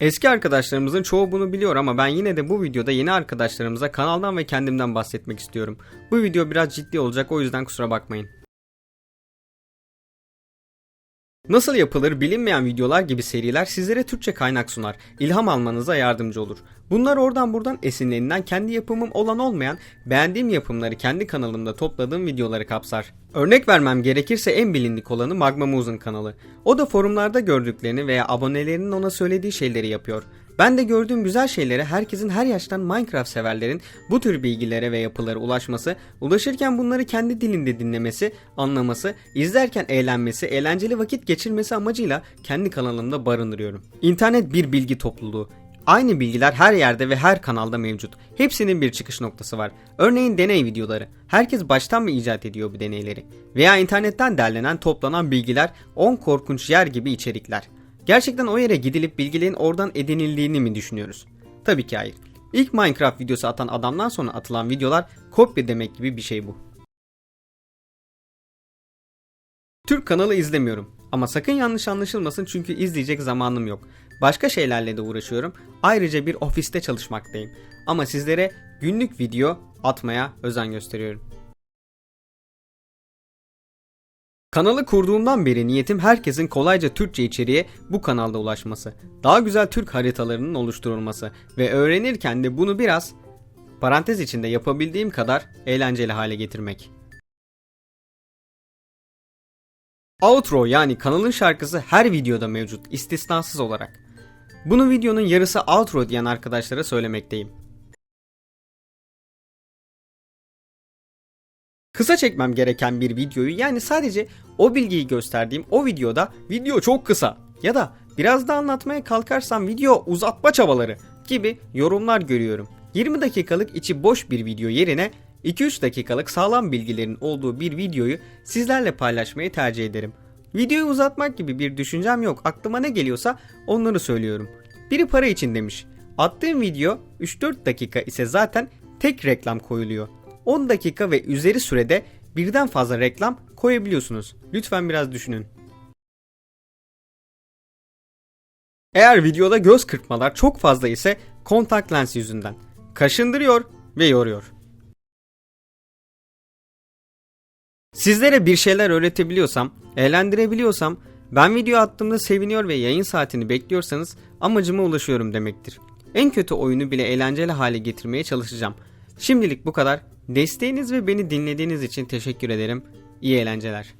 Eski arkadaşlarımızın çoğu bunu biliyor ama ben yine de bu videoda yeni arkadaşlarımıza kanaldan ve kendimden bahsetmek istiyorum. Bu video biraz ciddi olacak o yüzden kusura bakmayın. Nasıl yapılır bilinmeyen videolar gibi seriler sizlere Türkçe kaynak sunar, ilham almanıza yardımcı olur. Bunlar oradan buradan esinlenilen kendi yapımım olan olmayan, beğendiğim yapımları kendi kanalımda topladığım videoları kapsar. Örnek vermem gerekirse en bilindik olanı Magma Muse'un kanalı. O da forumlarda gördüklerini veya abonelerinin ona söylediği şeyleri yapıyor. Ben de gördüğüm güzel şeylere herkesin her yaştan Minecraft severlerin bu tür bilgilere ve yapılara ulaşması, ulaşırken bunları kendi dilinde dinlemesi, anlaması, izlerken eğlenmesi, eğlenceli vakit geçirmesi amacıyla kendi kanalımda barındırıyorum. İnternet bir bilgi topluluğu. Aynı bilgiler her yerde ve her kanalda mevcut. Hepsinin bir çıkış noktası var. Örneğin deney videoları. Herkes baştan mı icat ediyor bu deneyleri? Veya internetten derlenen toplanan bilgiler 10 korkunç yer gibi içerikler. Gerçekten o yere gidilip bilgilerin oradan edinildiğini mi düşünüyoruz? Tabii ki hayır. İlk Minecraft videosu atan adamdan sonra atılan videolar kopya demek gibi bir şey bu. Türk kanalı izlemiyorum ama sakın yanlış anlaşılmasın çünkü izleyecek zamanım yok. Başka şeylerle de uğraşıyorum. Ayrıca bir ofiste çalışmaktayım. Ama sizlere günlük video atmaya özen gösteriyorum. Kanalı kurduğumdan beri niyetim herkesin kolayca Türkçe içeriğe bu kanalda ulaşması. Daha güzel Türk haritalarının oluşturulması ve öğrenirken de bunu biraz parantez içinde yapabildiğim kadar eğlenceli hale getirmek. Outro yani kanalın şarkısı her videoda mevcut istisnasız olarak. Bunu videonun yarısı outro diyen arkadaşlara söylemekteyim. Kısa çekmem gereken bir videoyu yani sadece o bilgiyi gösterdiğim o videoda video çok kısa ya da biraz da anlatmaya kalkarsam video uzatma çabaları gibi yorumlar görüyorum. 20 dakikalık içi boş bir video yerine 2-3 dakikalık sağlam bilgilerin olduğu bir videoyu sizlerle paylaşmayı tercih ederim. Videoyu uzatmak gibi bir düşüncem yok. Aklıma ne geliyorsa onları söylüyorum. Biri para için demiş. Attığım video 3-4 dakika ise zaten tek reklam koyuluyor. 10 dakika ve üzeri sürede birden fazla reklam koyabiliyorsunuz. Lütfen biraz düşünün. Eğer videoda göz kırpmalar çok fazla ise kontak lens yüzünden. Kaşındırıyor ve yoruyor. Sizlere bir şeyler öğretebiliyorsam, eğlendirebiliyorsam, ben video attığımda seviniyor ve yayın saatini bekliyorsanız amacıma ulaşıyorum demektir. En kötü oyunu bile eğlenceli hale getirmeye çalışacağım. Şimdilik bu kadar. Desteğiniz ve beni dinlediğiniz için teşekkür ederim. İyi eğlenceler.